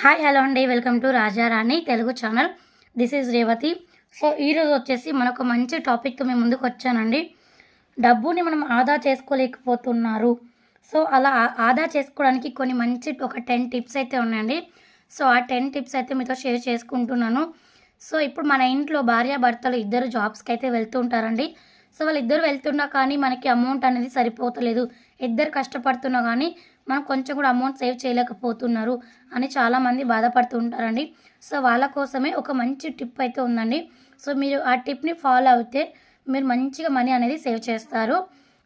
Hi hello అండి. Welcome to Rajarani Telugu channel this is Revathi so ఈరోజు వచ్చేసి మనకు మంచి టాపిక్తో మేము ముందుకు వచ్చానండి. డబ్బుని మనం ఆదా చేసుకోలేకపోతున్నారు. సో అలా ఆదా చేసుకోవడానికి కొన్ని మంచి ఒక టెన్ టిప్స్ అయితే ఉన్నాయండి. సో ఆ టెన్ టిప్స్ అయితే మీతో షేర్ చేసుకుంటున్నాను. సో ఇప్పుడు మన ఇంట్లో భార్య భర్తలు ఇద్దరు జాబ్స్కి అయితే వెళ్తూ ఉంటారండి. సో వాళ్ళిద్దరు వెళ్తున్నా కానీ మనకి అమౌంట్ అనేది సరిపోతలేదు. ఇద్దరు కష్టపడుతున్నా కానీ మనం కొంచెం కూడా అమౌంట్ సేవ్ చేయలేకపోతున్నారు అని చాలామంది బాధపడుతూ ఉంటారండి. సో వాళ్ళ కోసమే ఒక మంచి టిప్ అయితే ఉందండి. సో మీరు ఆ టిప్ని ఫాలో అయితే మీరు మంచిగా మనీ అనేది సేవ్ చేస్తారు.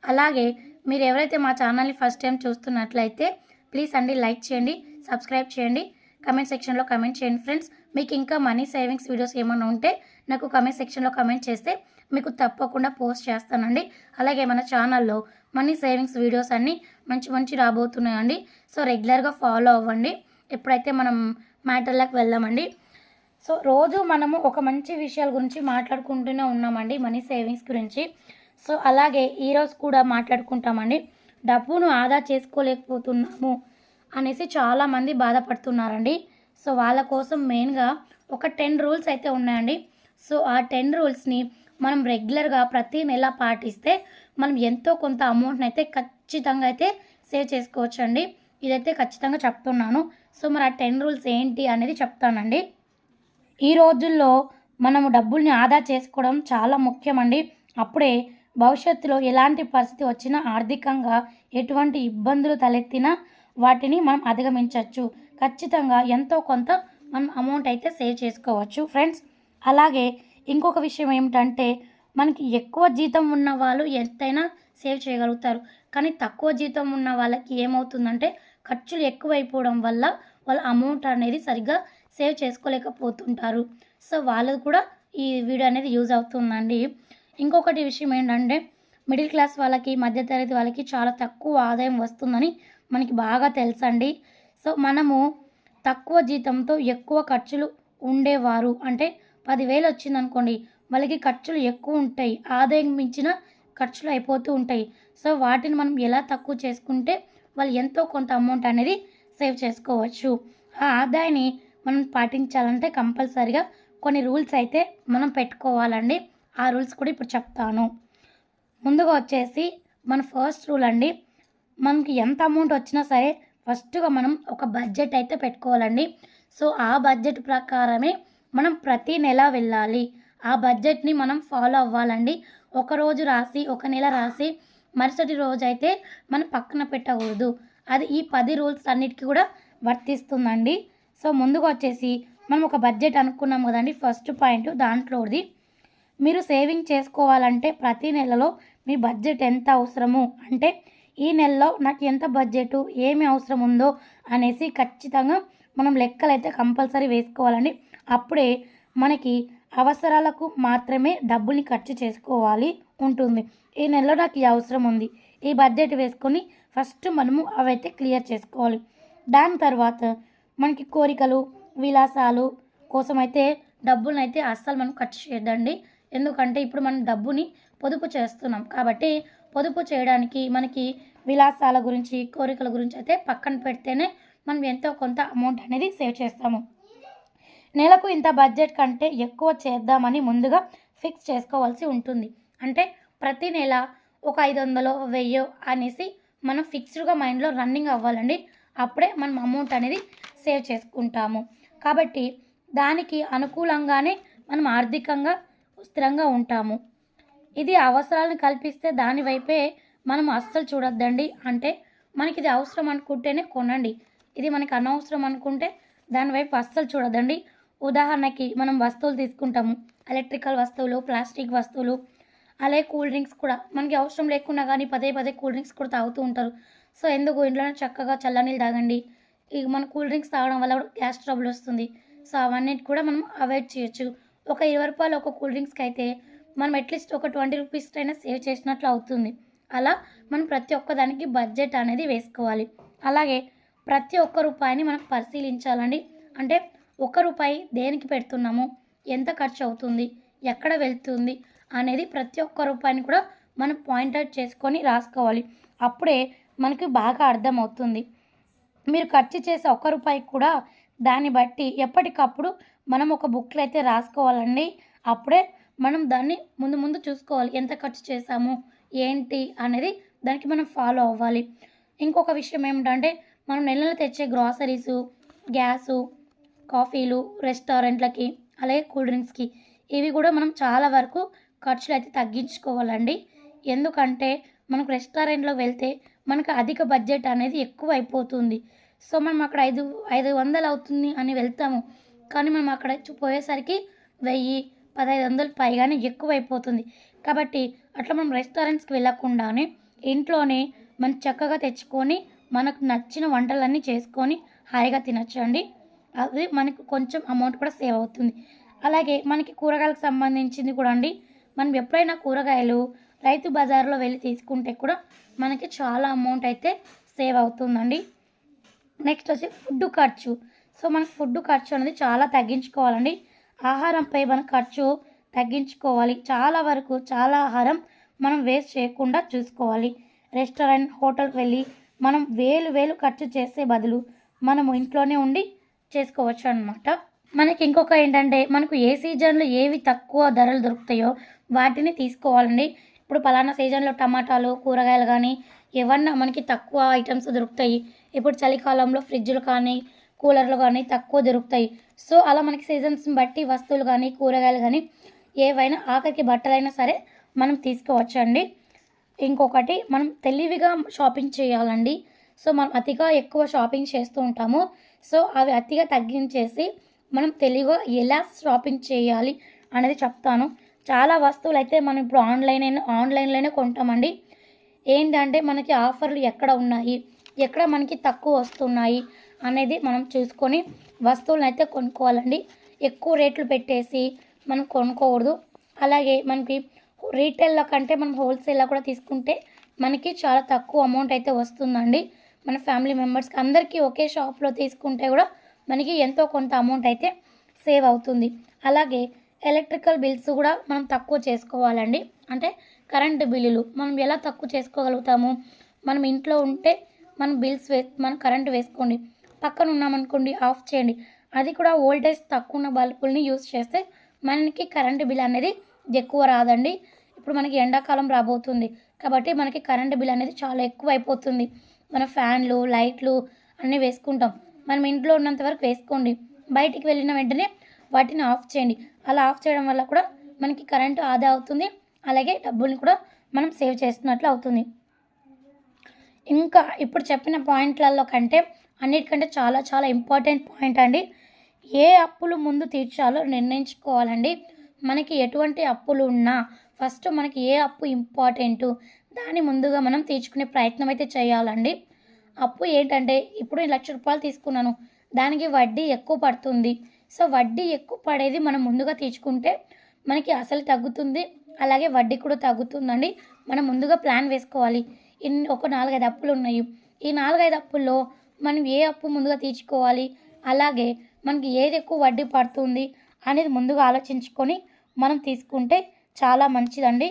అలాగే మీరు ఎవరైతే మా ఛానల్ని ఫస్ట్ టైం చూస్తున్నట్లయితే ప్లీజ్ అండి లైక్ చేయండి సబ్స్క్రైబ్ చేయండి. కమెంట్ సెక్షన్లో కమెంట్ చేయండి ఫ్రెండ్స్ మీకు ఇంకా మనీ సేవింగ్స్ వీడియోస్ ఏమైనా ఉంటే నాకు కమెంట్ సెక్షన్లో కమెంట్ చేస్తే మీకు తప్పకుండా పోస్ట్ చేస్తానండి. అలాగే మన ఛానల్లో మనీ సేవింగ్స్ వీడియోస్ అన్నీ మంచి మంచి రాబోతున్నాయండి. సో రెగ్యులర్గా ఫాలో అవ్వండి. ఎప్పుడైతే మనం మ్యాటర్లకు వెళ్దామండి. సో రోజు మనము ఒక మంచి విషయాల గురించి మాట్లాడుకుంటూనే ఉన్నామండి మనీ సేవింగ్స్ గురించి. సో అలాగే ఈరోజు కూడా మాట్లాడుకుంటామండి. డబ్బును ఆదా చేసుకోలేకపోతున్నాము అనేసి చాలామంది బాధపడుతున్నారండి. సో వాళ్ళ కోసం మెయిన్గా ఒక టెన్ రూల్స్ అయితే ఉన్నాయండి. సో ఆ టెన్ రూల్స్ని మనం రెగ్యులర్గా ప్రతి నెల పాటిస్తే మనం ఎంతో కొంత అమౌంట్ని అయితే ఖచ్చితంగా అయితే సేవ్ చేసుకోవచ్చు అండి ఇదైతే ఖచ్చితంగా చెప్తున్నాను. సో మరి ఆ టెన్ రూల్స్ ఏంటి అనేది చెప్తానండి. ఈ రోజుల్లో మనము డబ్బుల్ని ఆదా చేసుకోవడం చాలా ముఖ్యమండి. అప్పుడే భవిష్యత్తులో ఎలాంటి పరిస్థితి వచ్చినా ఆర్థికంగా ఎటువంటి ఇబ్బందులు తలెత్తినా వాటిని మనం అధిగమించవచ్చు. ఖచ్చితంగా ఎంతో కొంత మనం అమౌంట్ అయితే సేవ్ చేసుకోవచ్చు. ఫ్రెండ్స్ అలాగే ఇంకొక విషయం ఏమిటంటే మనకి ఎక్కువ జీతం ఉన్న వాళ్ళు ఎంతైనా సేవ్ చేయగలుగుతారు. కానీ తక్కువ జీతం ఉన్న వాళ్ళకి ఏమవుతుందంటే ఖర్చులు ఎక్కువైపోవడం వల్ల వాళ్ళ అమౌంట్ అనేది సరిగ్గా సేవ్ చేసుకోలేకపోతుంటారు. సో వాళ్ళది కూడా ఈ వీడియో అనేది యూజ్ అవుతుందండి. ఇంకొకటి విషయం ఏంటంటే మిడిల్ క్లాస్ వాళ్ళకి మధ్యతరగతి వాళ్ళకి చాలా తక్కువ ఆదాయం వస్తుందని మనకి బాగా తెలుసండి. సో మనము తక్కువ జీతంతో ఎక్కువ ఖర్చులు ఉండేవారు. అంటే పదివేలు వచ్చిందనుకోండి వాళ్ళకి ఖర్చులు ఎక్కువ ఉంటాయి ఆదాయం మించిన ఖర్చులు అయిపోతూ ఉంటాయి. సో వాటిని మనం ఎలా తక్కువ చేసుకుంటే వాళ్ళు ఎంతో కొంత అమౌంట్ అనేది సేవ్ చేసుకోవచ్చు. ఆ ఆదాయాన్ని మనం పాటించాలంటే కంపల్సరిగా కొన్ని రూల్స్ అయితే మనం పెట్టుకోవాలండి. ఆ రూల్స్ కూడా ఇప్పుడు చెప్తాను. ముందుగా వచ్చేసి మన ఫస్ట్ రూల్ అండి మనకి ఎంత అమౌంట్ వచ్చినా సరే ఫస్ట్గా మనం ఒక బడ్జెట్ అయితే పెట్టుకోవాలండి. సో ఆ బడ్జెట్ ప్రకారమే మనం ప్రతి నెల వెళ్ళాలి. ఆ బడ్జెట్ని మనం ఫాలో అవ్వాలండి. ఒకరోజు రాసి ఒక నెల రాసి మరుసటి రోజు అయితే మనం పక్కన పెట్టకూడదు. అది ఈ పది రూల్స్ అన్నిటికీ కూడా వర్తిస్తుందండి. సో ముందుగా వచ్చేసి మనం ఒక బడ్జెట్ అనుకున్నాం కదండి ఫస్ట్ పాయింట్ దాంట్లోది. మీరు సేవింగ్ చేసుకోవాలంటే ప్రతి నెలలో మీ బడ్జెట్ ఎంత అవసరము? అంటే ఈ నెలలో నాకు ఎంత బడ్జెట్ ఏమి అవసరం ఉందో అనేసి ఖచ్చితంగా మనం లెక్కలు అయితే కంపల్సరీ వేసుకోవాలండి. అప్పుడే మనకి అవసరాలకు మాత్రమే డబ్బుని ఖర్చు చేసుకోవాలి ఉంటుంది. ఈ నెలలో నాకు ఈ అవసరం ఉంది. ఈ బడ్జెట్ వేసుకొని ఫస్ట్ మనము అవైతే క్లియర్ చేసుకోవాలి. దాని తర్వాత మనకి కోరికలు విలాసాలు కోసం అయితే డబ్బులను అయితే అస్సలు మనం ఖర్చు చేయొద్దండి. ఎందుకంటే ఇప్పుడు మనం డబ్బుని పొదుపు చేస్తున్నాం. కాబట్టి పొదుపు చేయడానికి మనకి విలాసాల గురించి కోరికల గురించి అయితే పక్కన పెడితేనే మనం ఎంతో కొంత అమౌంట్ అనేది సేవ్ చేస్తాము. నెలకు ఇంత బడ్జెట్ కంటే ఎక్కువ చేద్దామని ముందుగా ఫిక్స్ చేసుకోవాల్సి ఉంటుంది. అంటే ప్రతి నెల ఒక ఐదు వందలు వెయ్యో అనేసి మనం ఫిక్స్డ్గా మైండ్లో రన్నింగ్ అవ్వాలండి. అప్పుడే మనం అమౌంట్ అనేది సేవ్ చేసుకుంటాము. కాబట్టి దానికి అనుకూలంగానే మనం ఆర్థికంగా స్థిరంగా ఉంటాము. ఇది అవసరాలను కల్పిస్తే దాని వైపే మనం అస్సలు చూడొద్దండి. అంటే మనకి ఇది అవసరం అనుకుంటేనే కొనండి. ఇది మనకి అనవసరం అనుకుంటే దాని వైపు అస్సలు చూడదండి ఉదాహరణకి మనం వస్తువులు తీసుకుంటాము. ఎలక్ట్రికల్ వస్తువులు ప్లాస్టిక్ వస్తువులు అలాగే కూల్ డ్రింక్స్ కూడా. మనకి అవసరం లేకున్నా కానీ పదే పదే కూల్ డ్రింక్స్ కూడా తాగుతూ ఉంటారు. సో ఎందుకు ఇంట్లోనే చక్కగా చల్లనీళ్ళు తాగండి? ఇక మన కూల్ డ్రింక్స్ తాగడం వల్ల కూడా గ్యాస్ ట్రబుల్ వస్తుంది. సో అవన్నీ కూడా మనం అవాయిడ్ చేయొచ్చు. ఒక ఇరవై రూపాయలు ఒక కూల్ డ్రింక్స్కి అయితే మనం అట్లీస్ట్ ఒక ట్వంటీ రూపీస్ అయినా సేవ్ చేసినట్లు అవుతుంది. అలా మనం ప్రతి ఒక్క దానికి బడ్జెట్ అనేది వేసుకోవాలి. అలాగే ప్రతి ఒక్క రూపాయిని మనం పరిశీలించాలండి. అంటే ఒక రూపాయి దేనికి పెడుతున్నాము? ఎంత ఖర్చు అవుతుంది ఎక్కడ వెళ్తుంది? అనేది ప్రతి ఒక్క రూపాయిని కూడా మనం పాయింట్అవుట్ చేసుకొని రాసుకోవాలి. అప్పుడే మనకి బాగా అర్థమవుతుంది. మీరు ఖర్చు చేసే ఒక్క రూపాయి కూడా దాన్ని బట్టి ఎప్పటికప్పుడు మనం ఒక బుక్లో అయితే రాసుకోవాలండి. అప్పుడే మనం దాన్ని ముందు ముందు చూసుకోవాలి. ఎంత ఖర్చు చేసాము ఏంటి? అనేది దానికి మనం ఫాలో అవ్వాలి. ఇంకొక విషయం ఏమిటంటే మనం నెలలో తెచ్చే గ్రాసరీసు గ్యాసు కాఫీలు రెస్టారెంట్లకి అలాగే కూల్ డ్రింక్స్కి ఇవి కూడా మనం చాలా వరకు ఖర్చులు అయితే తగ్గించుకోవాలండి. ఎందుకంటే మనకు రెస్టారెంట్లో వెళ్తే మనకు అధిక బడ్జెట్ అనేది ఎక్కువ అయిపోతుంది సో మనం అక్కడ ఐదు ఐదు వందలు అవుతుంది అని వెళ్తాము. కానీ మనం అక్కడ పోయేసరికి వెయ్యి పదహైదు వందలు పైగానే ఎక్కువ అయిపోతుంది కాబట్టి అట్లా మనం రెస్టారెంట్స్కి వెళ్ళకుండానే ఇంట్లోనే మనం చక్కగా తెచ్చుకొని మనకు నచ్చిన వంటలన్నీ చేసుకొని హాయిగా తినచ్చండి. అది మనకు కొంచెం అమౌంట్ కూడా సేవ్ అవుతుంది. అలాగే మనకి కూరగాయలకు సంబంధించింది కూడా అండి. మనం ఎప్పుడైనా కూరగాయలు రైతు బజార్లో వెళ్ళి తీసుకుంటే కూడా మనకి చాలా అమౌంట్ అయితే సేవ్ అవుతుందండి. నెక్స్ట్ వచ్చి ఫుడ్ ఖర్చు. సో మనకి ఫుడ్ ఖర్చు అనేది చాలా తగ్గించుకోవాలండి. ఆహారంపై మన ఖర్చు తగ్గించుకోవాలి. చాలా వరకు చాలా ఆహారం మనం వేస్ట్ చేయకుండా చూసుకోవాలి. రెస్టారెంట్ హోటల్కి వెళ్ళి మనం వేలు వేలు ఖర్చు చేసే బదులు మనము ఇంట్లోనే ఉండి చేసుకోవచ్చు అనమాట మనకి ఇంకొక ఏంటంటే మనకు ఏ సీజన్లో ఏవి తక్కువ ధరలు దొరుకుతాయో వాటిని తీసుకోవాలండి. ఇప్పుడు పలానా సీజన్లో టమాటాలు కూరగాయలు కానీ ఏమన్నా మనకి తక్కువ ఐటమ్స్ దొరుకుతాయి. ఇప్పుడు చలికాలంలో ఫ్రిడ్జ్లు కానీ కూలర్లు కానీ తక్కువ దొరుకుతాయి. సో అలా మనకి సీజన్స్ని బట్టి వస్తువులు కానీ కూరగాయలు కానీ ఏవైనా ఆఖరికి బట్టలైనా సరే మనం తీసుకోవచ్చండి. ఇంకొకటి మనం తెలివిగా షాపింగ్ చేయాలండి. సో మనం అతిగా ఎక్కువ షాపింగ్ చేస్తూ ఉంటాము. సో అవి అతిగా తగ్గించేసి మనం తెలివిగా ఎలా షాపింగ్ చేయాలి అనేది చెప్తాను. చాలా వస్తువులు అయితే మనం ఇప్పుడు ఆన్లైన్ అయినా ఆన్లైన్లోనే కొంటామండి. ఏంటంటే మనకి ఆఫర్లు ఎక్కడ ఉన్నాయి ఎక్కడ మనకి తక్కువ వస్తున్నాయి అనేది మనం చూసుకొని వస్తువులను అయితే కొనుక్కోవాలండి. ఎక్కువ రేట్లు పెట్టేసి మనం కొనుక్కోకూడదు. అలాగే మనకి రీటైల్లో కంటే మనం హోల్సేల్లో కూడా తీసుకుంటే మనకి చాలా తక్కువ అమౌంట్ అయితే వస్తుందండి. మన ఫ్యామిలీ మెంబర్స్కి అందరికీ ఒకే షాప్లో తీసుకుంటే కూడా మనకి ఎంతో కొంత అమౌంట్ అయితే సేవ్ అవుతుంది. అలాగే ఎలక్ట్రికల్ బిల్స్ కూడా మనం తక్కువ చేసుకోవాలండి. అంటే కరెంటు బిల్లులు మనం ఎలా తక్కువ చేసుకోగలుగుతాము? మనం ఇంట్లో ఉంటే మనం బిల్స్ వే మనం కరెంటు వేసుకోండి. పక్కన ఉన్నామనుకోండి ఆఫ్ చేయండి. అది కూడా ఓల్టేజ్ తక్కువ ఉన్న బల్బుల్ని యూస్ చేస్తే మనకి కరెంటు బిల్ అనేది ఎక్కువ రాదండి. ఇప్పుడు మనకి ఎండాకాలం రాబోతుంది. కాబట్టి మనకి కరెంటు బిల్ అనేది చాలా ఎక్కువ అయిపోతుంది మన ఫ్యాన్లు లైట్లు అన్నీ వేసుకుంటాం. మనం ఇంట్లో ఉన్నంత వరకు వేసుకోండి. బయటికి వెళ్ళిన వెంటనే వాటిని ఆఫ్ చేయండి. అలా ఆఫ్ చేయడం వల్ల కూడా మనకి కరెంటు ఆదా అవుతుంది. అలాగే డబ్బుల్ని కూడా మనం సేవ్ చేస్తున్నట్లు అవుతుంది. ఇంకా ఇప్పుడు చెప్పిన పాయింట్లలో కంటే అన్నిటికంటే చాలా చాలా ఇంపార్టెంట్ పాయింట్ అండి. ఏ అప్పులు ముందు తీర్చాలో నిర్ణయించుకోవాలండి. మనకి ఎటువంటి అప్పులు ఉన్నా ఫస్ట్ మనకి ఏ అప్పు ఇంపార్టెంటు? దాన్ని ముందుగా మనం తీర్చుకునే ప్రయత్నం అయితే చేయాలండి. అప్పు ఏంటంటే ఇప్పుడు నేను లక్ష రూపాయలు తీసుకున్నాను. దానికి వడ్డీ ఎక్కువ పడుతుంది. సో వడ్డీ ఎక్కువ పడేది మనం ముందుగా తీర్చుకుంటే మనకి అసలు తగ్గుతుంది. అలాగే వడ్డీ కూడా తగ్గుతుందండి. మనం ముందుగా ప్లాన్ వేసుకోవాలి. ఇన్ని ఒక నాలుగైదు అప్పులు ఉన్నాయి. ఈ నాలుగైదు అప్పుల్లో మనం ఏ అప్పు ముందుగా తీర్చుకోవాలి? అలాగే మనకి ఏది ఎక్కువ వడ్డీ పడుతుంది అనేది ముందుగా ఆలోచించుకొని మనం తీసుకుంటే చాలా మంచిదండి.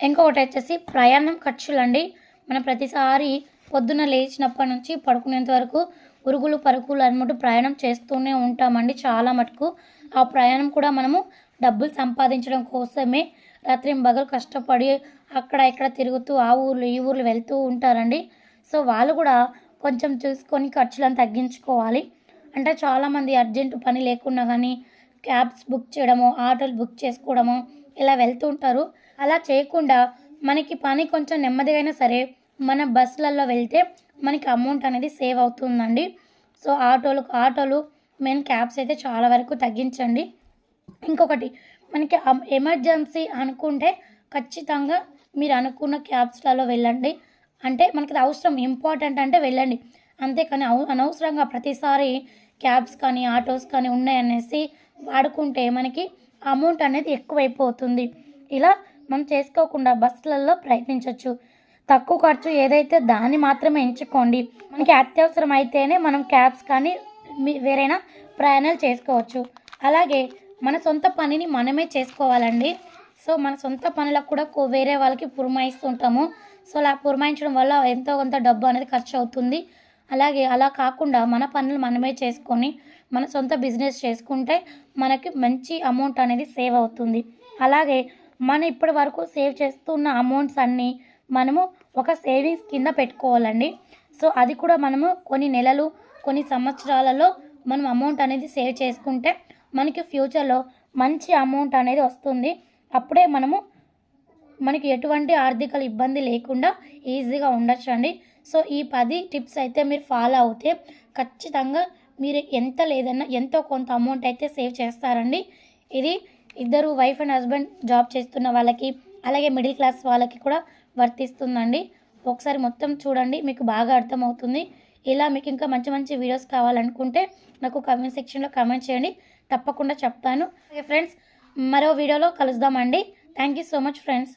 ఇంకొకటి వచ్చేసి ప్రయాణం ఖర్చులు అండి మనం ప్రతిసారి పొద్దున్న లేచినప్పటి నుంచి పడుకునేంత వరకు ఉరుగులు పరుగులు అనమాట ప్రయాణం చేస్తూనే ఉంటామండి చాలా మటుకు. ఆ ప్రయాణం కూడా మనము డబ్బులు సంపాదించడం కోసమే రాత్రి బగలు కష్టపడి అక్కడ ఇక్కడ తిరుగుతూ ఆ ఊర్లు ఈ ఊర్లు వెళ్తూ ఉంటారండి. సో వాళ్ళు కూడా కొంచెం చూసుకొని ఖర్చులను తగ్గించుకోవాలి. అంటే చాలామంది అర్జెంటు పని లేకుండా కానీ క్యాబ్స్ బుక్ చేయడము ఆటోలు బుక్ చేసుకోవడము ఇలా వెళ్తూ ఉంటారు. అలా చేయకుండా మనకి పని కొంచెం నెమ్మదిగా సరే మన బస్సులలో వెళ్తే మనకి అమౌంట్ అనేది సేవ్ అవుతుందండి. సో ఆటోలు ఆటోలు మెయిన్ క్యాబ్స్ అయితే చాలా వరకు తగ్గించండి. ఇంకొకటి మనకి ఎమర్జెన్సీ అనుకుంటే ఖచ్చితంగా మీరు అనుకున్న క్యాబ్స్లలో వెళ్ళండి. అంటే మనకి అవసరం ఇంపార్టెంట్ అంటే వెళ్ళండి. అంతేకాని అనవసరంగా ప్రతిసారి క్యాబ్స్ కానీ ఆటోస్ కానీ ఉన్నాయనేసి వాడుకుంటే మనకి అమౌంట్ అనేది ఎక్కువైపోతుంది. ఇలా మనం చేసుకోకుండా బస్సులలో ప్రయత్నించవచ్చు తక్కువ ఖర్చు ఏదైతే దాన్ని మాత్రమే ఎంచుకోండి. మనకి అత్యవసరం అయితేనే మనం క్యాబ్స్ కానీ మీ- వేరైనా ప్రయాణాలు చేసుకోవచ్చు. అలాగే మన సొంత పనిని మనమే చేసుకోవాలండి. సో మన సొంత పనులకు కూడా వేరే వాళ్ళకి పురమాయిస్తుంటాము. సో అలా పురమాయించడం వల్ల ఎంతో కొంత డబ్బు అనేది ఖర్చు అవుతుంది. అలాగే అలా కాకుండా మన పనులు మనమే చేసుకొని మన సొంత బిజినెస్ చేసుకుంటే మనకి మంచి అమౌంట్ అనేది సేవ్ అవుతుంది. అలాగే మన ఇప్పటి వరకు సేవ్ చేస్తున్న అమౌంట్స్ అన్నీ మనము ఒక సేవింగ్స్ కింద పెట్టుకోవాలండి. సో అది కూడా మనము కొన్ని నెలలు కొన్ని సంవత్సరాలలో మనం అమౌంట్ అనేది సేవ్ చేసుకుంటే మనకి ఫ్యూచర్లో మంచి అమౌంట్ అనేది వస్తుంది. అప్పుడే మనము మనకి ఎటువంటి ఆర్థిక ఇబ్బంది లేకుండా ఈజీగా ఉండొచ్చు అండి సో ఈ పది టిప్స్ అయితే మీరు ఫాలో అవుతే ఖచ్చితంగా మీరు ఎంత లేదన్నా ఎంతో కొంత అమౌంట్ అయితే సేవ్ చేస్తారండి. ఇది ఇద్దరు వైఫ్ అండ్ హస్బెండ్ జాబ్ చేస్తున్న వాళ్ళకి అలాగే మిడిల్ క్లాస్ వాళ్ళకి కూడా వర్తిస్తుందండి. ఒకసారి మొత్తం చూడండి మీకు బాగా అర్థమవుతుంది. ఇలా మీకు ఇంకా మంచి మంచి వీడియోస్ కావాలనుకుంటే నాకు కమెంట్ సెక్షన్లో కమెంట్ చేయండి. తప్పకుండా చెప్తాను. ఫ్రెండ్స్ మరో వీడియోలో కలుద్దామండి. Thank you so much friends